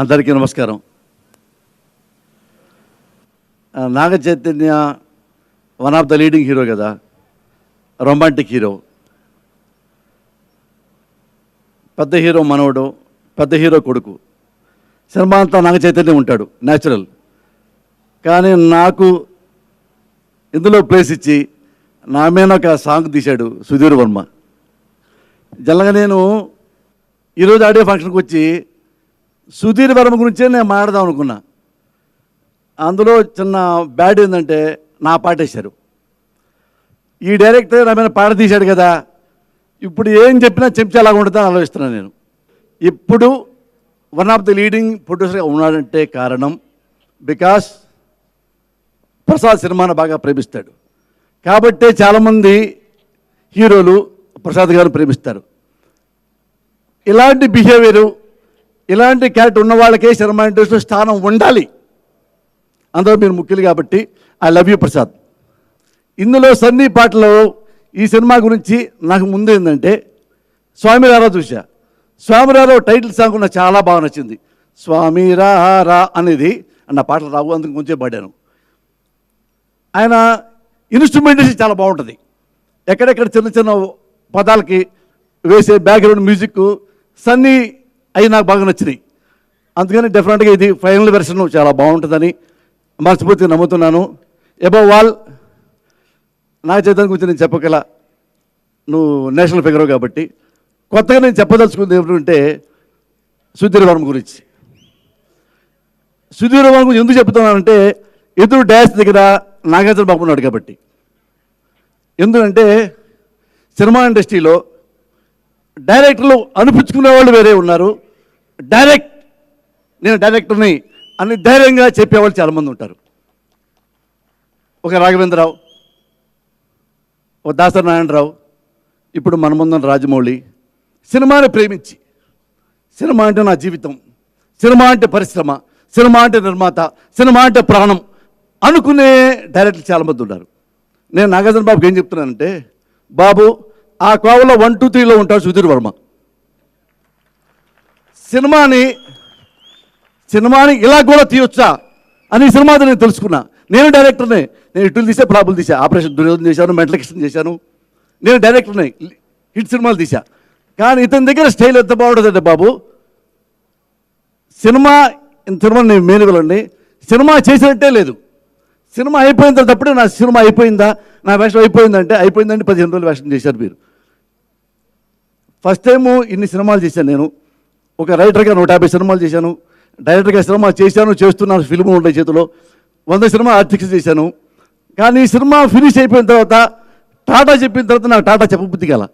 అందరికీ నమస్కారం. Naga Chaitanya one of the leading hero కదా. రొమాంటిక్ హీరో పెద్ద హీరో మనవడు పెద్ద హీరో కొడుకు. సినిమా అంతా నాగ చైతన్యం ఉంటాడు న్యాచురల్ కానీ నాకు ఇందులో ప్లేస్ ఇచ్చి నా మీద ఒక సాంగ్ తీశాడు సుధీర్ వర్మ. జనగా నేను ఈరోజు ఆడియో ఫంక్షన్కి వచ్చి సుధీర్ వర్మ గురించే నేను మాట్లాడదాం అనుకున్నా. అందులో చిన్న బ్యాడ్ ఏంటంటే నా పాటేశారు ఈ డైరెక్టర్ నా మీద పాట తీశాడు కదా ఇప్పుడు ఏం చెప్పినా చెంచాలాగా ఉంటుందని ఆలోచిస్తున్నాను నేను. ఇప్పుడు వన్ ఆఫ్ ది లీడింగ్ ప్రొడ్యూసర్గా ఉన్నాడంటే కారణం బికాస్ ప్రసాద్ సినిమాను బాగా ప్రేమిస్తాడు. కాబట్టే చాలామంది హీరోలు ప్రసాద్ గారు ప్రేమిస్తారు. ఇలాంటి బిహేవియరు ఇలాంటి క్యారెక్టర్ ఉన్న వాళ్ళకే సినిమా ఇండస్ట్రీలో స్థానం ఉండాలి. అందరూ మీరు ముఖ్యులు కాబట్టి ఐ లవ్ యూ ప్రసాద్. ఇందులో సన్నీ పాటలో ఈ సినిమా గురించి నాకు ముందు ఏంటంటే స్వామిరారా చూసా స్వామిరారావు టైటిల్ సాంగ్ నాకు చాలా బాగా నచ్చింది. స్వామిరారా అనేది నా పాటలు రావు అందుకు కొంచెం పాడాను. ఆయన ఇన్స్ట్రుమెంటేషన్ చాలా బాగుంటుంది. ఎక్కడెక్కడ చిన్న చిన్న పదాలకి వేసే బ్యాక్గ్రౌండ్ మ్యూజిక్ సన్నీ అవి నాకు బాగా నచ్చినాయి. అందుకని డెఫినెట్గా ఇది ఫైనల్ వెర్షన్ చాలా బాగుంటుందని మనస్ఫూర్తిగా నమ్ముతున్నాను. ఎబవ్ వాల్ నా చైతన్యం గురించి నేను చెప్పగల నువ్వు నేషనల్ ఫిగర్ కాబట్టి. కొత్తగా నేను చెప్పదలుచుకుంది ఏమిటంటే సుధీర్ వర్మ గురించి. సుధీర్ వర్మ గురించి ఎందుకు చెప్తున్నానంటే ఎదురు డ్యాష్ దగ్గర నాగార్జున బాబు ఉన్నాడు కాబట్టి. ఎందుకంటే సినిమా ఇండస్ట్రీలో డైరెక్టర్లు అనిపించుకునే వాళ్ళు వేరే ఉన్నారు. డైరెక్ట్ నేను డైరెక్టర్ని అని ధైర్యంగా చెప్పేవాళ్ళు చాలామంది ఉంటారు. ఒక రాఘవేంద్రరావు ఒక దాసరి నారాయణరావు ఇప్పుడు మన ముందున్న రాజమౌళి సినిమాని ప్రేమించి సినిమా అంటే నా జీవితం సినిమా అంటే పరిశ్రమ సినిమా అంటే నిర్మాత సినిమా అంటే ప్రాణం అనుకునే డైరెక్టర్లు చాలామంది ఉన్నారు. నేను నాగార్జున బాబుకి ఏం చెప్తున్నానంటే బాబు ఆ కోవలో వన్ టూ త్రీలో ఉంటాడు సుధీర్ వర్మ. సినిమాని సినిమాని ఇలా కూడా తీయొచ్చా అని సినిమాతో సినిమా నేను తెలుసుకున్నా. నేను డైరెక్టర్ని. నేను ఇటులు తీసే ప్రాబుల్ తీసా. ఆపరేషన్ దుర్యోధన చేశాను మెంటల్ ఎక్స్టెన్ చేశాను. నేను డైరెక్టర్నే హిట్ సినిమాలు తీసా. కానీ ఇతని దగ్గర స్టైల్ ఎంత బాగుంటుందంటే బాబు సినిమా ఇంత సినిమా నేను మేలుగలండి సినిమా చేసినట్టే లేదు. సినిమా అయిపోయిన తర్వాత నా సినిమా అయిపోయిందా? నా వేషం అయిపోయిందంటే అయిపోయిందంటే పదిహేను రోజులు వేషం చేశారు మీరు. ఫస్ట్ టైము ఇన్ని సినిమాలు చేశాను నేను. ఒక రైటర్గా నూట యాభై సినిమాలు చేశాను. డైరెక్టర్గా సినిమా చేశాను చేస్తున్నాను ఫిల్మ్ ఉండే చేతిలో. వంద సినిమా ఆర్టిక్స్ చేశాను. కానీ ఈ సినిమా ఫినిష్ అయిపోయిన తర్వాత టాటా చెప్పిన తర్వాత నాకు టాటా చెప్పబుద్ధి గల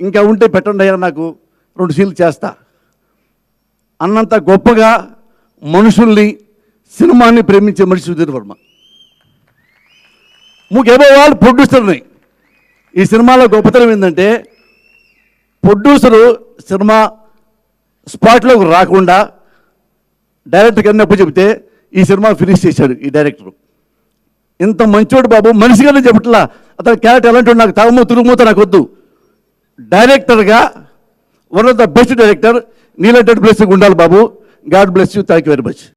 ఇంకా ఉంటే పెట్టండి అయ్యా నాకు రెండు సీన్లు చేస్తా. అన్నంత గొప్పగా మనుషుల్ని సినిమాని ప్రేమించే మనిషి సుధీర్ వర్మ. ముఖ్యమో వాళ్ళు ప్రొడ్యూసర్ని ఈ సినిమాలో గొప్పతనం ఏంటంటే ప్రొడ్యూసరు సినిమా స్పాట్లోకి రాకుండా డైరెక్టర్ అన్నప్పుడు చెబితే ఈ సినిమా ఫినిష్ చేశాడు ఈ డైరెక్టర్. ఇంత మంచోడు బాబు మనిషిగానే చెప్పట్లా అతని క్యారెక్టర్ ఎలాంటి నాకు తగమో తిరుగుమూత నాకు వద్దు డైరెక్టర్గా one of the best director నీలంటే blessing ఉండాలి బాబు. God bless you thank you very much